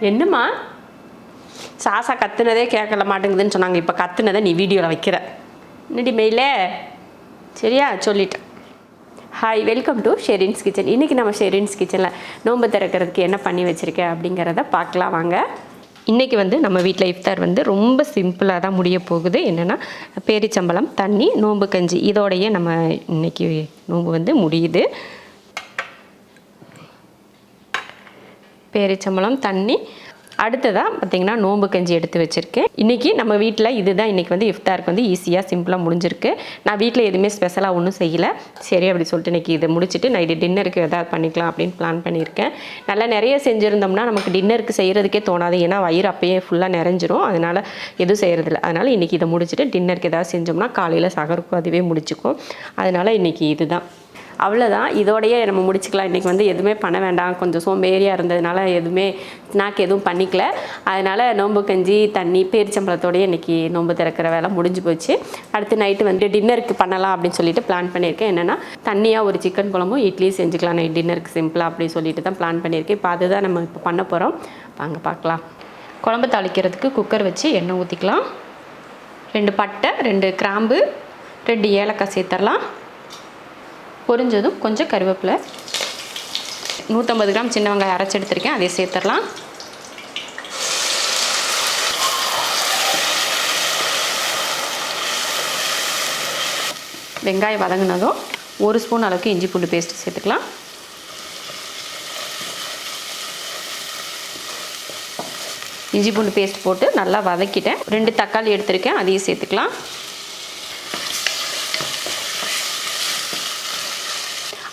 என்னம்மா? சாசா கத்துனதே கேட்கல மாட்டேங்குதுன்னு சொன்னாங்க. இப்போ கத்துனதை நீ வீடியோவில் வைக்கிற. என்னடி மெயிலே? சரியா? சொல்லிட்டேன். Hi welcome to Sherin's kitchen இன்றைக்கி நம்ம ஷெரின்ஸ் கிச்சனில் நோன்பு திறக்கிறதுக்கு என்ன பண்ணி வச்சுருக்கேன் அப்படிங்கிறத பார்க்கலாம் வாங்க. இன்றைக்கி வந்து நம்ம வீட்டில் இஃப்தார் வந்து ரொம்ப சிம்பிளாக தான் முடிய போகுது. என்னென்னா பேரிச்சம்பளம் தண்ணி நோன்பு கஞ்சி. இதோடையே நம்ம இன்றைக்கி நோன்பு வந்து முடியுது. பேரிச்சம்பழம் தண்ணி. அடுத்ததாக பார்த்திங்கன்னா நோம்பு கஞ்சி எடுத்து வச்சுருக்கேன். இன்றைக்கி நம்ம வீட்டில் இதுதான் இன்றைக்கி வந்து இஃப்தாருக்கு வந்து ஈஸியாக சிம்பிளாக முடிஞ்சிருக்கு. நான் வீட்டில் எதுவுமே ஸ்பெஷலாக ஒன்றும் செய்யலை. சரி அப்படி சொல்லிட்டு இன்றைக்கி இதை முடிச்சுட்டு நைட்டு டின்னருக்கு எதாவது பண்ணிக்கலாம் அப்படின்னு பிளான் பண்ணியிருக்கேன். நல்லா நிறைய செஞ்சுருந்தோம்னா நமக்கு டின்னருக்கு செய்கிறதுக்கே தோணாது. ஏன்னா வயிறு அப்பயே ஃபுல்லாக நிறைஞ்சிரும். அதனால் எதுவும் செய்கிறதில்ல அதனால் இன்றைக்கி இதை முடிச்சுட்டு டின்னருக்கு எதாவது செஞ்சோம்னா காலையில் சகருக்கும் அதுவே முடிச்சுக்கும் அதனால் இன்றைக்கி இதுதான். அவ்வளோதான் இதோடையே நம்ம முடிச்சுக்கலாம். இன்றைக்கி வந்து எதுவுமே பண்ண வேண்டாம். கொஞ்சம் சோம்பேறியாக இருந்ததுனால எதுவுமே ஸ்நாக் எதுவும் பண்ணிக்கல. அதனால் நோம்பு கஞ்சி தண்ணி பேரிச்சம்பழத்தோடய இன்றைக்கி நோம்பு திறக்கிற வேலை முடிஞ்சு போச்சு. அடுத்து நைட்டு வந்து டின்னருக்கு பண்ணலாம் அப்படின்னு சொல்லிட்டு பிளான் பண்ணியிருக்கேன். என்னென்னா தண்ணியாக ஒரு சிக்கன் குழம்பும் இட்லி செஞ்சுக்கலாம். நைட் டின்னருக்கு சிம்பிளாக அப்படின்னு சொல்லிட்டு தான் பிளான் பண்ணியிருக்கேன். இப்போ அதுதான் நம்ம இப்போ பண்ண போகிறோம் வாங்க பார்க்கலாம். குழம்பு தாளிக்கிறதுக்கு குக்கர் வச்சு எண்ணெய் ஊற்றிக்கலாம் ரெண்டு பட்டை ரெண்டு கிராம்பு ரெண்டு ஏலக்காய் சேர்த்துடலாம் பொரிஞ்சதும் கொஞ்சம் கருவேப்பிலை. நூற்றம்பது கிராம் சின்ன வெங்காயம் அரைச்சி எடுத்திருக்கேன். அதை சேர்த்துடலாம். வெங்காயம் வதங்கினதும் ஒரு ஸ்பூன் அளவுக்கு இஞ்சி பூண்டு பேஸ்ட் சேர்த்துக்கலாம். இஞ்சி பூண்டு பேஸ்ட் போட்டு நல்லா வதக்கிட்டேன். ரெண்டு தக்காளி எடுத்திருக்கேன். அதையும் சேர்த்துக்கலாம்.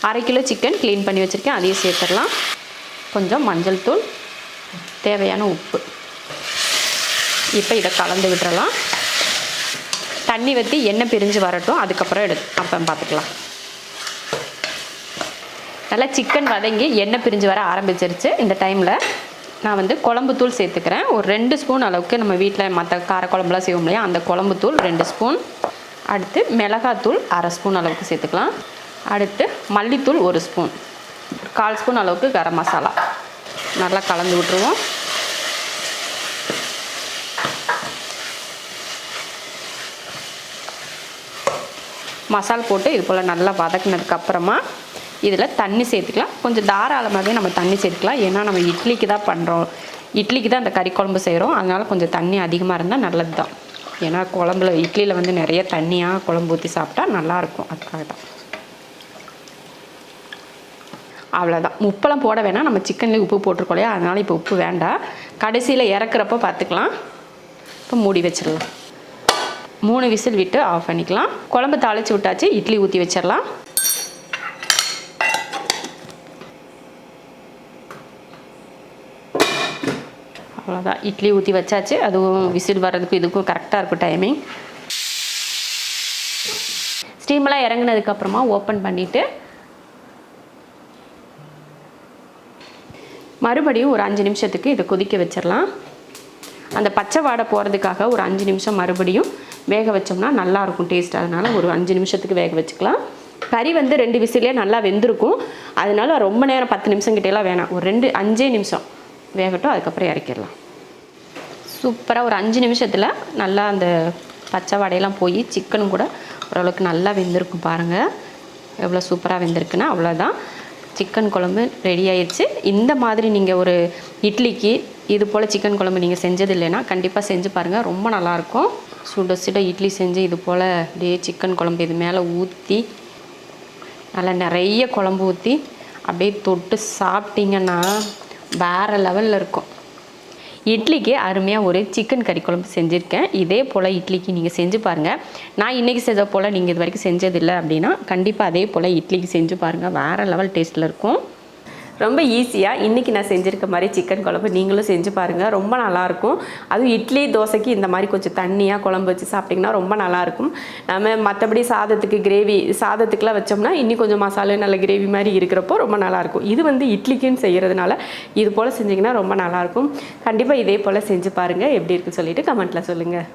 அரை கிலோ சிக்கன் க்ளீன் பண்ணி வச்சுருக்கேன். அதையும் சேர்த்துடலாம். கொஞ்சம் மஞ்சள் தூள் தேவையான உப்பு. இப்போ இதை கலந்து விட்டுறலாம். தண்ணி வற்றி எண்ணெய் பிரிஞ்சு வரட்டும். அதுக்கப்புறம் எடு அப்போ பார்த்துக்கலாம் நல்லா சிக்கன் வதங்கி எண்ணெய் பிரிஞ்சு வர ஆரம்பிச்சிருச்சு. இந்த டைமில் நான் வந்து குழம்பு தூள் சேர்த்துக்கிறேன். ஒரு ரெண்டு ஸ்பூன் அளவுக்கு நம்ம வீட்டில் மற்ற காரக்குழம்புலாம் செய்வோம் இல்லையா? அந்த குழம்பு தூள் ரெண்டு ஸ்பூன். அடுத்து மிளகாத்தூள் அரை ஸ்பூன் அளவுக்கு சேர்த்துக்கலாம். அடுத்து மல்லித்தூள் ஒரு ஸ்பூன். கால் ஸ்பூன் அளவுக்கு கரம் மசாலா. நல்லா கலந்து விட்ருவோம் மசால் போட்டு இது போல் நல்லா வதக்குனதுக்கப்புறமா இதில் தண்ணி சேர்த்துக்கலாம். கொஞ்சம் தாராளமாகவே நம்ம தண்ணி சேர்த்துக்கலாம். ஏன்னா நம்ம இட்லிக்கு தான் பண்ணுறோம் இட்லிக்கு தான் அந்த கறி குழம்பு செய்கிறோம் அதனால் கொஞ்சம் தண்ணி அதிகமாக இருந்தால் நல்லது தான் ஏன்னா குழம்புல இட்லியில் வந்து நிறைய தண்ணியாக குழம்பு ஊற்றி சாப்பிட்டா நல்லாயிருக்கும் அதுக்காக தான் அவ்வளோதான் உப்பெல்லாம் போட வேணாம். நம்ம சிக்கன்லேயே உப்பு போட்டிருக்கோம் இல்லையா? அதனால் இப்போ உப்பு வேண்டாம். கடைசியில் இறக்குறப்ப பார்த்துக்கலாம். இப்போ மூடி வச்சிடலாம். மூணு விசில் விட்டு ஆஃப் பண்ணிக்கலாம். குழம்பு தாளித்து விட்டாச்சு. இட்லி ஊற்றி வச்சிடலாம். அவ்வளோதான் இட்லி ஊற்றி வச்சாச்சு. அதுவும் விசில் வர்றதுக்கு இதுக்கும் கரெக்டாக இருக்கும் டைமிங் ஸ்டீமெல்லாம் இறங்குனதுக்கப்புறமா ஓப்பன் பண்ணிவிட்டு மறுபடியும் ஒரு அஞ்சு நிமிஷத்துக்கு இதை கொதிக்க வச்சிடலாம். அந்த பச்சை வாடை போகிறதுக்காக ஒரு அஞ்சு நிமிஷம் மறுபடியும் வேக வச்சோம்னா நல்லாயிருக்கும் டேஸ்ட் அதனால் ஒரு அஞ்சு நிமிஷத்துக்கு வேக வச்சுக்கலாம். கறி வந்து ரெண்டு விசிலே நல்லா வெந்திருக்கும். அதனால ரொம்ப நேரம் பத்து நிமிஷம் கிட்டேலாம் வேணாம். ஒரு ரெண்டு அஞ்சே நிமிஷம் வேகட்டும் அதுக்கப்புறம் இறக்கிடலாம். சூப்பராக ஒரு அஞ்சு நிமிஷத்தில் நல்லா அந்த பச்சை வடையெல்லாம் போய் சிக்கனும் கூட ஓரளவுக்கு நல்லா வெந்திருக்கும் பாருங்கள் எவ்வளோ சூப்பராக வெந்திருக்குன்னா அவ்வளோதான் சிக்கன் குழம்பு ரெடி ஆயிடுச்சு. இந்த மாதிரி நீங்கள் ஒரு இட்லிக்கு இது போல் சிக்கன் குழம்பு நீங்கள் செஞ்சது இல்லைன்னா கண்டிப்பாக செஞ்சு பாருங்கள் ரொம்ப நல்லாயிருக்கும். சுட சுட இட்லி செஞ்சு இது போல் அப்படியே சிக்கன் குழம்பு இது மேலே ஊற்றி நல்லா நிறைய குழம்பு ஊற்றி அப்படியே தொட்டு சாப்பிட்டிங்கன்னா வேறு லெவலில் இருக்கும். இட்லிக்கு அருமையாக ஒரு சிக்கன் கறி குழம்பு செஞ்சுருக்கேன். இதே போல் இட்லிக்கு நீங்கள் செஞ்சு பாருங்கள் நான் இன்றைக்கி செஞ்ச போல் நீங்கள் இது வரைக்கும் செஞ்சதில்லை அப்படின்னா கண்டிப்பாக அதே போல் இட்லிக்கு செஞ்சு பாருங்கள் வேறு லெவல் டேஸ்ட்டில் இருக்கும். ரொம்ப ஈஸியாக இன்றைக்கி நான் செஞ்சுருக்க மாதிரி சிக்கன் குழம்பு நீங்களும் செஞ்சு பாருங்கள் ரொம்ப நல்லாயிருக்கும். அதுவும் இட்லி தோசைக்கு இந்த மாதிரி கொஞ்சம் தண்ணியாக குழம்பு வச்சு சாப்பிட்டிங்கன்னா ரொம்ப நல்லாயிருக்கும். நம்ம மற்றபடி சாதத்துக்கு கிரேவி சாதத்துக்குலாம் வச்சோம்னா இன்னும் கொஞ்சம் மசாலா நல்ல கிரேவி மாதிரி இருக்கிறப்போ ரொம்ப நல்லாயிருக்கும். இது வந்து இட்லிக்குன்னு செய்கிறதுனால இது போல் செஞ்சிங்கன்னா ரொம்ப நல்லாயிருக்கும். கண்டிப்பாக இதே போல் செஞ்சு பாருங்கள் எப்படி இருக்குன்னு சொல்லிட்டு கமெண்ட்டில் சொல்லுங்கள்